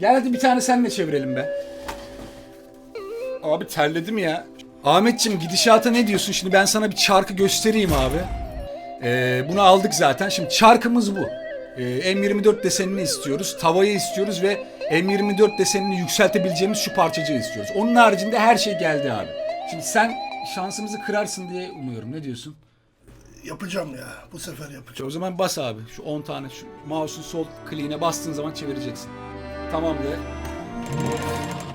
Gel hadi bir tane senle çevirelim be. Abi terledim ya. Ahmetçim gidişata ne diyorsun? Şimdi ben sana bir çarkı göstereyim abi. Ee, bunu aldık zaten. Şimdi çarkımız bu. Ee, M24 desenini istiyoruz. Tavayı istiyoruz ve M24 desenini yükseltebileceğimiz şu parçacığı istiyoruz. Onun haricinde her şey geldi abi. Şimdi sen şansımızı kırarsın diye umuyorum. Ne diyorsun? Yapacağım ya. Bu sefer yapacağım. O zaman bas abi. Şu 10 tane şu mouse'un sol kliğine bastığın zaman çevireceksin. Tamam de.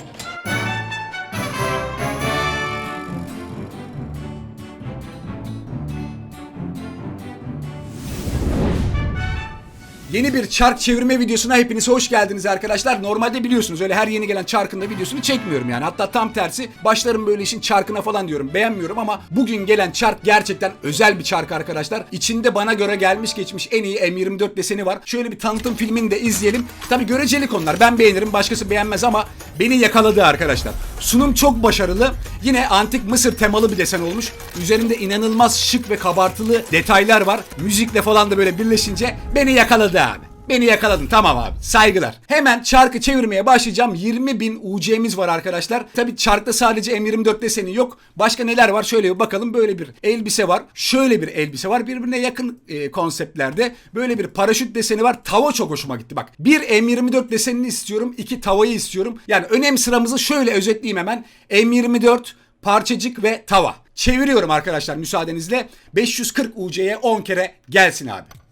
Yeni bir çark çevirme videosuna hepiniz hoş geldiniz arkadaşlar. Normalde biliyorsunuz öyle her yeni gelen çarkın da videosunu çekmiyorum yani. Hatta tam tersi başlarım böyle işin çarkına falan diyorum. Beğenmiyorum ama bugün gelen çark gerçekten özel bir çark arkadaşlar. İçinde bana göre gelmiş geçmiş en iyi M24 deseni var. Şöyle bir tanıtım filmini de izleyelim. Tabi göreceli konular. Ben beğenirim başkası beğenmez ama beni yakaladı arkadaşlar. Sunum çok başarılı. Yine antik Mısır temalı bir desen olmuş. Üzerinde inanılmaz şık ve kabartılı detaylar var. Müzikle falan da böyle birleşince beni yakaladı abi. Beni yakaladın tamam abi saygılar. Hemen çarkı çevirmeye başlayacağım. 20 bin UC'miz var arkadaşlar. Tabi çarkta sadece M24 deseni yok. Başka neler var şöyle bir bakalım. Böyle bir elbise var. Şöyle bir elbise var. Birbirine yakın e, konseptlerde. Böyle bir paraşüt deseni var. Tava çok hoşuma gitti bak. Bir M24 desenini istiyorum. iki tavayı istiyorum. Yani önem sıramızı şöyle özetleyeyim hemen. M24 parçacık ve tava. Çeviriyorum arkadaşlar müsaadenizle. 540 UC'ye 10 kere gelsin abi.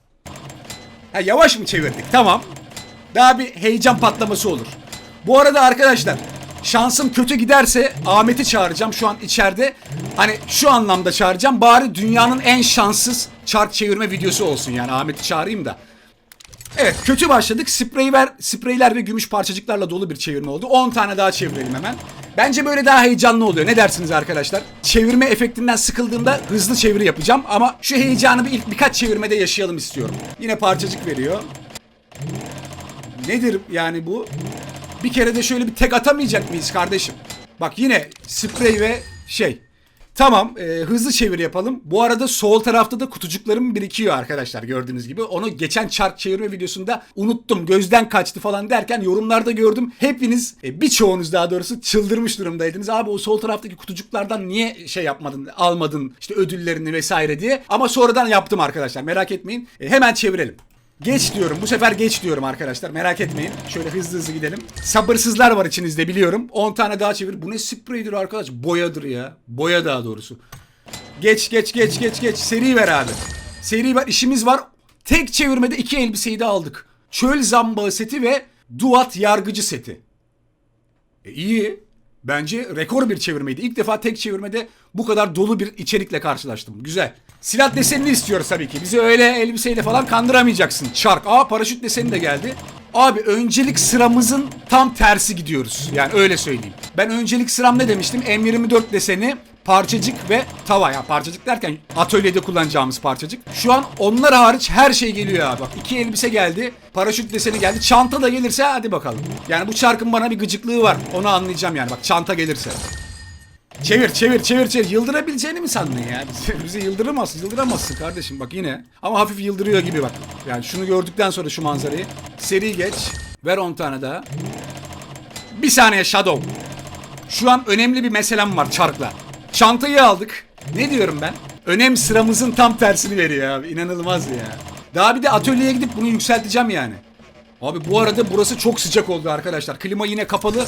Ha, yavaş mı çevirdik? Tamam. Daha bir heyecan patlaması olur. Bu arada arkadaşlar şansım kötü giderse Ahmet'i çağıracağım şu an içeride. Hani şu anlamda çağıracağım. Bari dünyanın en şanssız çark çevirme videosu olsun yani Ahmet'i çağırayım da. Evet kötü başladık. Sprey ver, spreyler ve gümüş parçacıklarla dolu bir çevirme oldu. 10 tane daha çevirelim hemen. Bence böyle daha heyecanlı oluyor. Ne dersiniz arkadaşlar? Çevirme efektinden sıkıldığımda hızlı çeviri yapacağım. Ama şu heyecanı bir ilk birkaç çevirmede yaşayalım istiyorum. Yine parçacık veriyor. Nedir yani bu? Bir kere de şöyle bir tek atamayacak mıyız kardeşim? Bak yine sprey ve şey. Tamam e, hızlı çevir yapalım. Bu arada sol tarafta da kutucuklarım birikiyor arkadaşlar gördüğünüz gibi. Onu geçen çark çevirme videosunda unuttum gözden kaçtı falan derken yorumlarda gördüm. Hepiniz e, birçoğunuz daha doğrusu çıldırmış durumdaydınız. Abi o sol taraftaki kutucuklardan niye şey yapmadın almadın işte ödüllerini vesaire diye. Ama sonradan yaptım arkadaşlar merak etmeyin. E, hemen çevirelim. Geç diyorum. Bu sefer geç diyorum arkadaşlar. Merak etmeyin. Şöyle hızlı hızlı gidelim. Sabırsızlar var içinizde biliyorum. 10 tane daha çevir. Bu ne spreydir arkadaş? Boyadır ya. Boya daha doğrusu. Geç geç geç geç geç. Seri ver abi. Seri ver. İşimiz var. Tek çevirmede iki elbiseyi de aldık. Çöl zambağı seti ve Duat yargıcı seti. E, iyi. Bence rekor bir çevirmeydi. İlk defa tek çevirmede bu kadar dolu bir içerikle karşılaştım. Güzel. Silah desenini istiyoruz tabii ki. Bizi öyle elbiseyle falan kandıramayacaksın. Çark. Aa paraşüt deseni de geldi. Abi öncelik sıramızın tam tersi gidiyoruz. Yani öyle söyleyeyim. Ben öncelik sıram ne demiştim? M24 deseni, parçacık ve tava. Ya parçacık derken atölyede kullanacağımız parçacık. Şu an onlar hariç her şey geliyor abi. Bak iki elbise geldi. Paraşüt deseni geldi. Çanta da gelirse hadi bakalım. Yani bu çarkın bana bir gıcıklığı var. Onu anlayacağım yani. Bak çanta gelirse. Çevir çevir çevir çevir. Yıldırabileceğini mi sandın ya? Bizi, bizi yıldıramazsın. Yıldıramazsın kardeşim bak yine. Ama hafif yıldırıyor gibi bak. Yani şunu gördükten sonra şu manzarayı. Seri geç. Ver 10 tane daha. Bir saniye Shadow. Şu an önemli bir meselem var çarkla. Çantayı aldık. Ne diyorum ben? Önem sıramızın tam tersini veriyor abi. İnanılmaz ya. Daha bir de atölyeye gidip bunu yükselteceğim yani. Abi bu arada burası çok sıcak oldu arkadaşlar. Klima yine kapalı.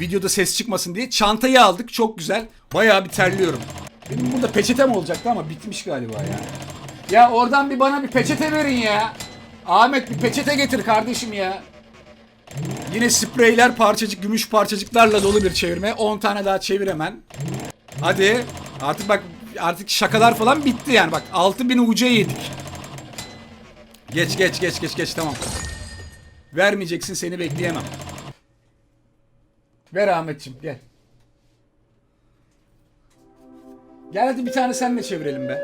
Videoda ses çıkmasın diye. Çantayı aldık. Çok güzel. Bayağı bir terliyorum. Benim burada peçetem olacaktı ama bitmiş galiba ya. Ya oradan bir bana bir peçete verin ya. Ahmet bir peçete getir kardeşim ya. Yine spreyler parçacık, gümüş parçacıklarla dolu bir çevirme. 10 tane daha çevir hemen. Hadi. Artık bak artık şakalar falan bitti yani. Bak 6000 UC yedik. Geç geç geç geç geç tamam. Vermeyeceksin seni bekleyemem. Ver Ahmetciğim gel. Gel hadi bir tane senle çevirelim be.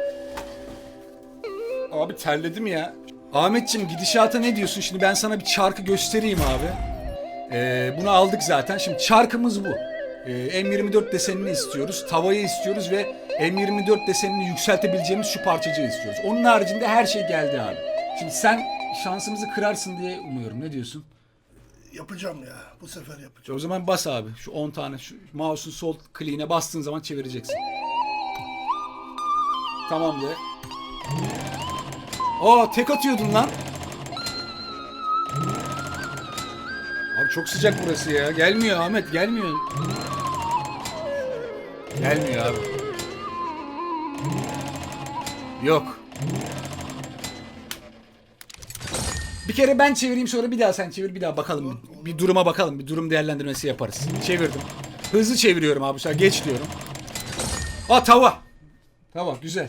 Abi terledim ya. Ahmetciğim gidişata ne diyorsun? Şimdi ben sana bir çarkı göstereyim abi. Ee, bunu aldık zaten. Şimdi çarkımız bu. Ee, M24 desenini istiyoruz. Tavayı istiyoruz ve M24 desenini yükseltebileceğimiz şu parçacığı istiyoruz. Onun haricinde her şey geldi abi. Şimdi sen şansımızı kırarsın diye umuyorum. Ne diyorsun? yapacağım ya. Bu sefer yapacağım. O zaman bas abi. Şu 10 tane şu mouse'un sol kliğine bastığın zaman çevireceksin. Tamam de. Aa tek atıyordun lan. Abi çok sıcak burası ya. Gelmiyor Ahmet gelmiyor. Gelmiyor abi. Yok. Bir kere ben çevireyim sonra bir daha sen çevir bir daha bakalım. Bir, duruma bakalım. Bir durum değerlendirmesi yaparız. Çevirdim. Hızlı çeviriyorum abi. geç diyorum. Aa tava. Tava güzel.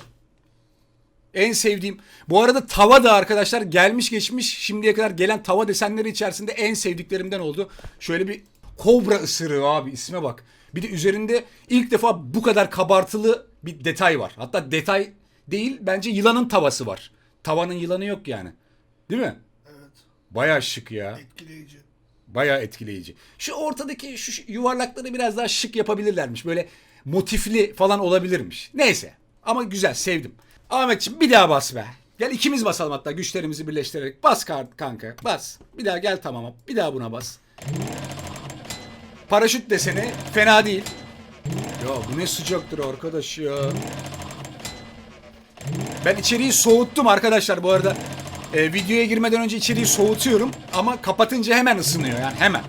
En sevdiğim. Bu arada tava da arkadaşlar gelmiş geçmiş şimdiye kadar gelen tava desenleri içerisinde en sevdiklerimden oldu. Şöyle bir kobra ısırığı abi isme bak. Bir de üzerinde ilk defa bu kadar kabartılı bir detay var. Hatta detay değil bence yılanın tavası var. Tavanın yılanı yok yani. Değil mi? Baya şık ya. Etkileyici. Baya etkileyici. Şu ortadaki şu yuvarlakları biraz daha şık yapabilirlermiş. Böyle motifli falan olabilirmiş. Neyse. Ama güzel sevdim. Ahmetciğim bir daha bas be. Gel ikimiz basalım hatta güçlerimizi birleştirerek. Bas kanka bas. Bir daha gel tamam. Bir daha buna bas. Paraşüt deseni fena değil. Ya bu ne sıcaktır arkadaş ya. Ben içeriği soğuttum arkadaşlar bu arada. E, videoya girmeden önce içeriği soğutuyorum ama kapatınca hemen ısınıyor yani hemen.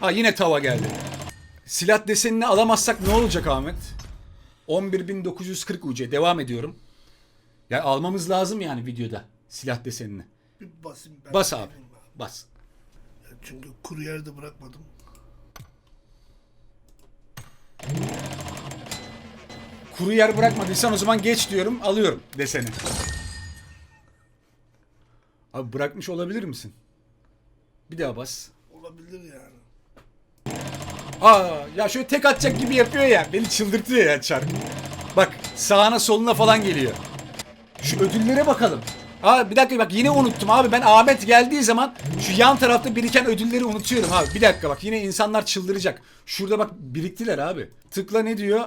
Ha yine tava geldi. Silah desenini alamazsak ne olacak Ahmet? 11.940 UC devam ediyorum. Ya almamız lazım yani videoda silah desenini. Bir basayım ben. Bas abi. Bas. Çünkü kuru yerde bırakmadım. Kuru yer bırakmadıysan o zaman geç diyorum alıyorum deseni. Abi bırakmış olabilir misin? Bir daha bas. Olabilir yani. Aa ya şöyle tek atacak gibi yapıyor ya. Beni çıldırtıyor ya çark. Bak sağına soluna falan geliyor. Şu ödüllere bakalım. Aa bir dakika bak yine unuttum abi. Ben Ahmet geldiği zaman şu yan tarafta biriken ödülleri unutuyorum abi. Bir dakika bak yine insanlar çıldıracak. Şurada bak biriktiler abi. Tıkla ne diyor?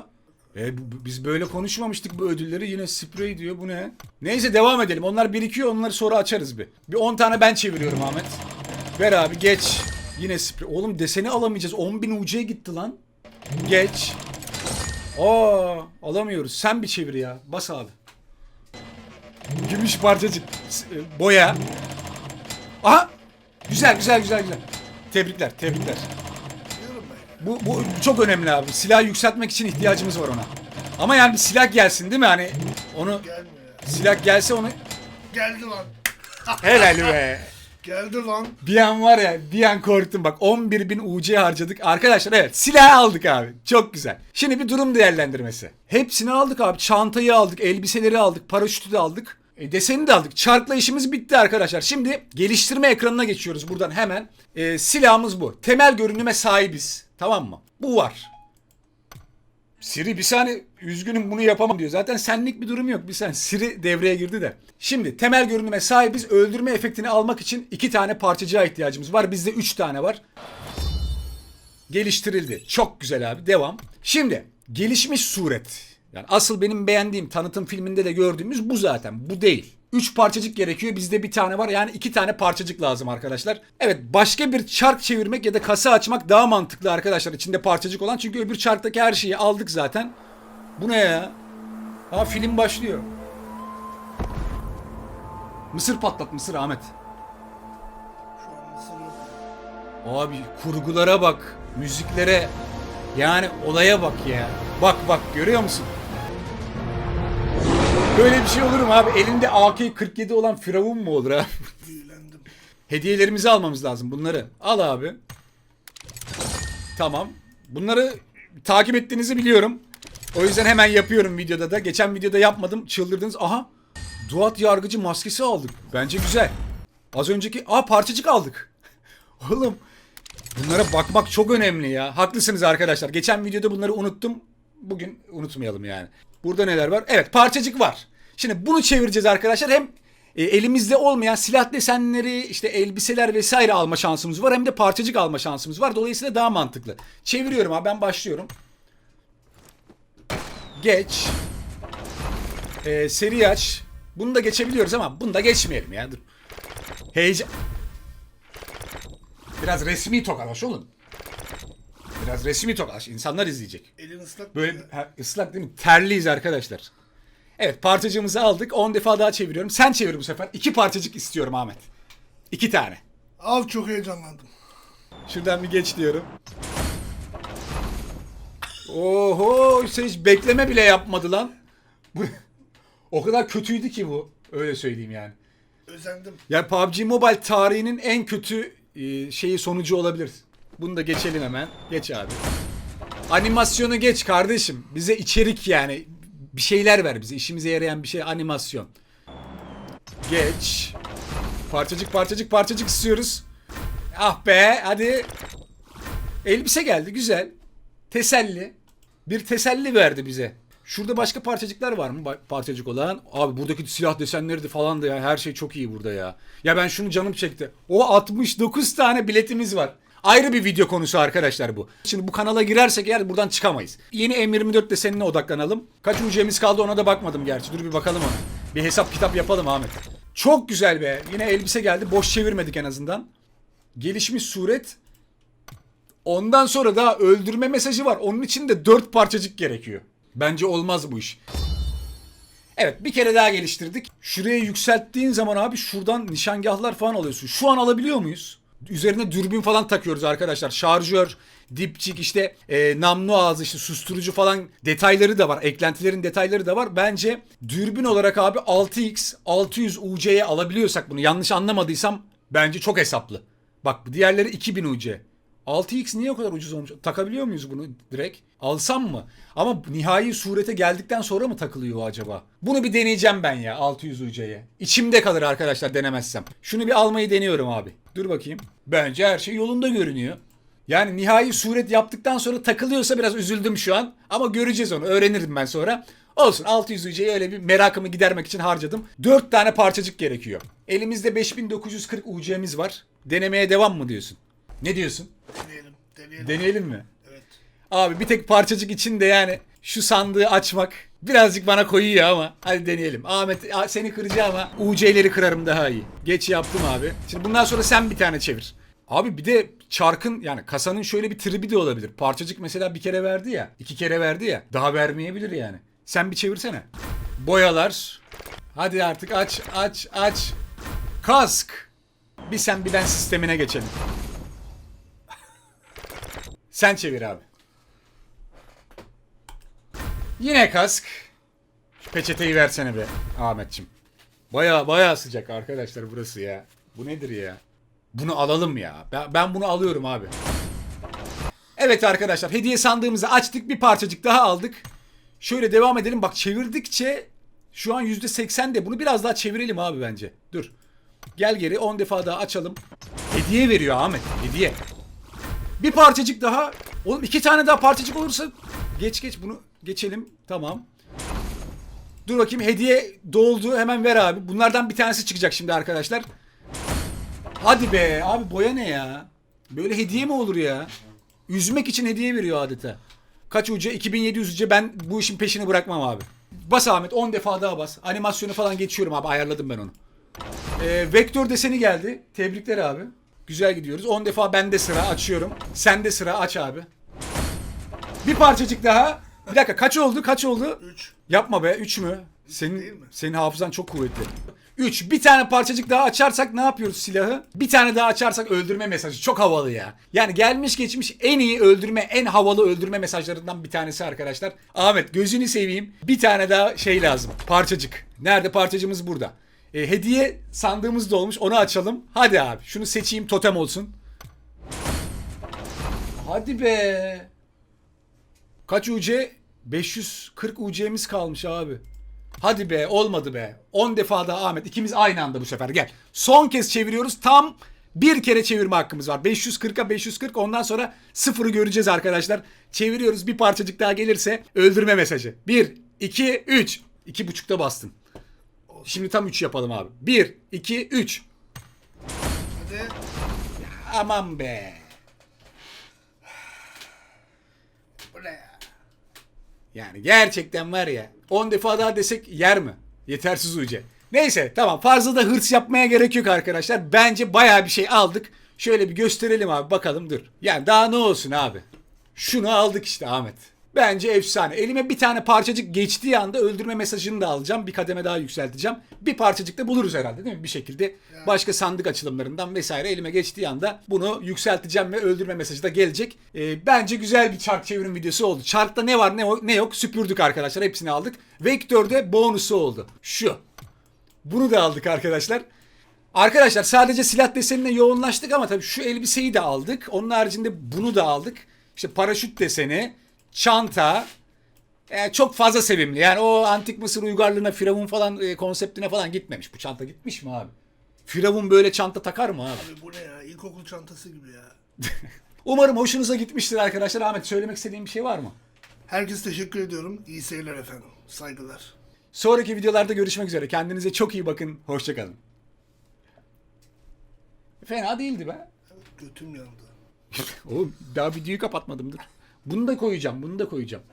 E, biz böyle konuşmamıştık bu ödülleri. Yine sprey diyor. Bu ne? Neyse devam edelim. Onlar birikiyor. Onları sonra açarız bir. Bir 10 tane ben çeviriyorum Ahmet. Ver abi geç. Yine sprey. Oğlum deseni alamayacağız. 10.000 UC gitti lan. Geç. Aa alamıyoruz. Sen bir çevir ya. Bas abi. Gümüş parçacık. E, Boya. Aha. Güzel güzel güzel güzel. Tebrikler tebrikler. Bu, bu çok önemli abi. Silah yükseltmek için ihtiyacımız var ona. Ama yani bir silah gelsin değil mi? Hani onu Gelmiyor silah gelse onu Geldi lan. helal be. Geldi lan. Bir an var ya bir an korktum bak 11.000 UC harcadık. Arkadaşlar evet silah aldık abi. Çok güzel. Şimdi bir durum değerlendirmesi. Hepsini aldık abi. Çantayı aldık, elbiseleri aldık, paraşütü de aldık. E, deseni de aldık. Çarkla işimiz bitti arkadaşlar. Şimdi geliştirme ekranına geçiyoruz buradan hemen. E, silahımız bu. Temel görünüme sahibiz. Tamam mı? Bu var. Siri bir saniye üzgünüm bunu yapamam diyor. Zaten senlik bir durum yok. Bir saniye Siri devreye girdi de. Şimdi temel görünüme sahibiz. Öldürme efektini almak için iki tane parçacığa ihtiyacımız var. Bizde üç tane var. Geliştirildi. Çok güzel abi. Devam. Şimdi gelişmiş suret. Yani asıl benim beğendiğim tanıtım filminde de gördüğümüz bu zaten. Bu değil. 3 parçacık gerekiyor. Bizde bir tane var. Yani iki tane parçacık lazım arkadaşlar. Evet başka bir çark çevirmek ya da kasa açmak daha mantıklı arkadaşlar. içinde parçacık olan. Çünkü öbür çarktaki her şeyi aldık zaten. Bu ne ya? Ha film başlıyor. Mısır patlat mısır Ahmet. Abi kurgulara bak, müziklere yani olaya bak ya. Bak bak görüyor musun? Böyle bir şey olur mu abi? Elinde AK-47 olan Firavun mu olur abi? Hediyelerimizi almamız lazım bunları. Al abi. Tamam. Bunları takip ettiğinizi biliyorum. O yüzden hemen yapıyorum videoda da. Geçen videoda yapmadım. Çıldırdınız. Aha. Duat yargıcı maskesi aldık. Bence güzel. Az önceki... Aa parçacık aldık. Oğlum. Bunlara bakmak çok önemli ya. Haklısınız arkadaşlar. Geçen videoda bunları unuttum. Bugün unutmayalım yani. Burada neler var? Evet parçacık var. Şimdi bunu çevireceğiz arkadaşlar. Hem e, elimizde olmayan silah desenleri, işte elbiseler vesaire alma şansımız var. Hem de parçacık alma şansımız var. Dolayısıyla daha mantıklı. Çeviriyorum abi ben başlıyorum. Geç. E, seri aç. Bunu da geçebiliyoruz ama bunu da geçmeyelim ya. Dur. Heyecan. Biraz resmi tokalaş oğlum. Biraz resmi tokalaş. İnsanlar izleyecek. Elin ıslak. Böyle ha, ıslak değil mi? Terliyiz arkadaşlar. Evet parçacığımızı aldık. 10 defa daha çeviriyorum. Sen çevir bu sefer. İki parçacık istiyorum Ahmet. İki tane. Av çok heyecanlandım. Şuradan bir geç diyorum. Oho sen hiç bekleme bile yapmadı lan. Bu, o kadar kötüydü ki bu. Öyle söyleyeyim yani. Özendim. Yani PUBG Mobile tarihinin en kötü e, şeyi sonucu olabilir. Bunu da geçelim hemen. Geç abi. Animasyonu geç kardeşim. Bize içerik yani. Bir şeyler ver bize. İşimize yarayan bir şey animasyon. Geç. Parçacık parçacık parçacık istiyoruz. Ah be hadi. Elbise geldi güzel. Teselli. Bir teselli verdi bize. Şurada başka parçacıklar var mı? Parçacık olan. Abi buradaki silah desenleri de falan da ya. Her şey çok iyi burada ya. Ya ben şunu canım çekti. O 69 tane biletimiz var. Ayrı bir video konusu arkadaşlar bu. Şimdi bu kanala girersek eğer buradan çıkamayız. Yeni M24 desenine odaklanalım. Kaç UC'miz kaldı ona da bakmadım gerçi. Dur bir bakalım ona. Bir hesap kitap yapalım Ahmet. Çok güzel be. Yine elbise geldi. Boş çevirmedik en azından. Gelişmiş suret. Ondan sonra da öldürme mesajı var. Onun için de 4 parçacık gerekiyor. Bence olmaz bu iş. Evet bir kere daha geliştirdik. Şuraya yükselttiğin zaman abi şuradan nişangahlar falan alıyorsun. Şu an alabiliyor muyuz? Üzerine dürbün falan takıyoruz arkadaşlar. Şarjör, dipçik işte e, namlu ağzı işte susturucu falan detayları da var. Eklentilerin detayları da var. Bence dürbün olarak abi 6x 600 UC'ye alabiliyorsak bunu yanlış anlamadıysam bence çok hesaplı. Bak diğerleri 2000 UC. 6x niye o kadar ucuz olmuş? Takabiliyor muyuz bunu direkt? Alsam mı? Ama nihai surete geldikten sonra mı takılıyor acaba? Bunu bir deneyeceğim ben ya 600 UC'ye. İçimde kalır arkadaşlar denemezsem. Şunu bir almayı deniyorum abi. Dur bakayım. Bence her şey yolunda görünüyor. Yani nihai suret yaptıktan sonra takılıyorsa biraz üzüldüm şu an. Ama göreceğiz onu. Öğrenirim ben sonra. Olsun 600 UC'yi öyle bir merakımı gidermek için harcadım. 4 tane parçacık gerekiyor. Elimizde 5940 UC'miz var. Denemeye devam mı diyorsun? Ne diyorsun? Deneyelim. Deneyelim. Deneyelim mi? evet. Abi bir tek parçacık için de yani şu sandığı açmak birazcık bana koyuyor ama hadi deneyelim. Ahmet seni kıracağım ama UC'leri kırarım daha iyi. Geç yaptım abi. Şimdi bundan sonra sen bir tane çevir. Abi bir de çarkın yani kasanın şöyle bir tribi de olabilir. Parçacık mesela bir kere verdi ya. iki kere verdi ya. Daha vermeyebilir yani. Sen bir çevirsene. Boyalar. Hadi artık aç aç aç. Kask. Bir sen bir ben sistemine geçelim. Sen çevir abi. Yine kask. Şu peçeteyi versene be Ahmetçim. Baya baya sıcak arkadaşlar burası ya. Bu nedir ya? Bunu alalım ya. Ben, bunu alıyorum abi. Evet arkadaşlar hediye sandığımızı açtık. Bir parçacık daha aldık. Şöyle devam edelim. Bak çevirdikçe şu an %80 de bunu biraz daha çevirelim abi bence. Dur. Gel geri 10 defa daha açalım. Hediye veriyor Ahmet. Hediye. Bir parçacık daha. Oğlum iki tane daha parçacık olursa geç geç bunu geçelim. Tamam. Dur bakayım hediye doldu. Hemen ver abi. Bunlardan bir tanesi çıkacak şimdi arkadaşlar. Hadi be. Abi boya ne ya? Böyle hediye mi olur ya? Üzmek için hediye veriyor adeta. Kaç uca? 2700 uca. Ben bu işin peşini bırakmam abi. Bas Ahmet 10 defa daha bas. Animasyonu falan geçiyorum abi. Ayarladım ben onu. Ee, vektör deseni geldi. Tebrikler abi. Güzel gidiyoruz. 10 defa bende sıra açıyorum. Sende sıra aç abi. Bir parçacık daha. Bir dakika kaç oldu? Kaç oldu? 3. Yapma be 3 mü? Senin senin hafızan çok kuvvetli. 3. Bir tane parçacık daha açarsak ne yapıyoruz silahı? Bir tane daha açarsak öldürme mesajı. Çok havalı ya. Yani gelmiş geçmiş en iyi öldürme, en havalı öldürme mesajlarından bir tanesi arkadaşlar. Ahmet gözünü seveyim. Bir tane daha şey lazım. Parçacık. Nerede parçacığımız burada. E, hediye sandığımız da olmuş. Onu açalım. Hadi abi. Şunu seçeyim totem olsun. Hadi be. Kaç UC? 540 UC'miz kalmış abi. Hadi be olmadı be. 10 defa daha Ahmet. ikimiz aynı anda bu sefer gel. Son kez çeviriyoruz. Tam bir kere çevirme hakkımız var. 540'a 540 ondan sonra sıfırı göreceğiz arkadaşlar. Çeviriyoruz bir parçacık daha gelirse öldürme mesajı. 1, 2, 3. 2.5'ta bastın. Şimdi tam 3 yapalım abi. 1, 2, 3. Hadi. Aman be. Bu ne ya? Yani gerçekten var ya 10 defa daha desek yer mi? Yetersiz UC. Neyse tamam fazla da hırs yapmaya gerek yok arkadaşlar. Bence baya bir şey aldık. Şöyle bir gösterelim abi bakalım dur. Yani daha ne olsun abi. Şunu aldık işte Ahmet. Bence efsane. Elime bir tane parçacık geçtiği anda öldürme mesajını da alacağım. Bir kademe daha yükselteceğim. Bir parçacık da buluruz herhalde değil mi? Bir şekilde başka sandık açılımlarından vesaire elime geçtiği anda bunu yükselteceğim ve öldürme mesajı da gelecek. Ee, bence güzel bir çark çevirim videosu oldu. Çarkta ne var ne, ne yok süpürdük arkadaşlar. Hepsini aldık. Vektör'de bonusu oldu. Şu. Bunu da aldık arkadaşlar. Arkadaşlar sadece silah desenine yoğunlaştık ama tabii şu elbiseyi de aldık. Onun haricinde bunu da aldık. İşte paraşüt deseni, çanta. Yani çok fazla sevimli. Yani o antik Mısır uygarlığına, firavun falan e, konseptine falan gitmemiş. Bu çanta gitmiş mi abi? Firavun böyle çanta takar mı abi? Abi bu ne ya? İlkokul çantası gibi ya. Umarım hoşunuza gitmiştir arkadaşlar. Ahmet söylemek istediğin bir şey var mı? Herkese teşekkür ediyorum. İyi seyirler efendim. Saygılar. Sonraki videolarda görüşmek üzere. Kendinize çok iyi bakın. Hoşçakalın. Fena değildi be. Götüm yandı. Oğlum daha videoyu kapatmadım dur. Bunu da koyacağım, bunu da koyacağım.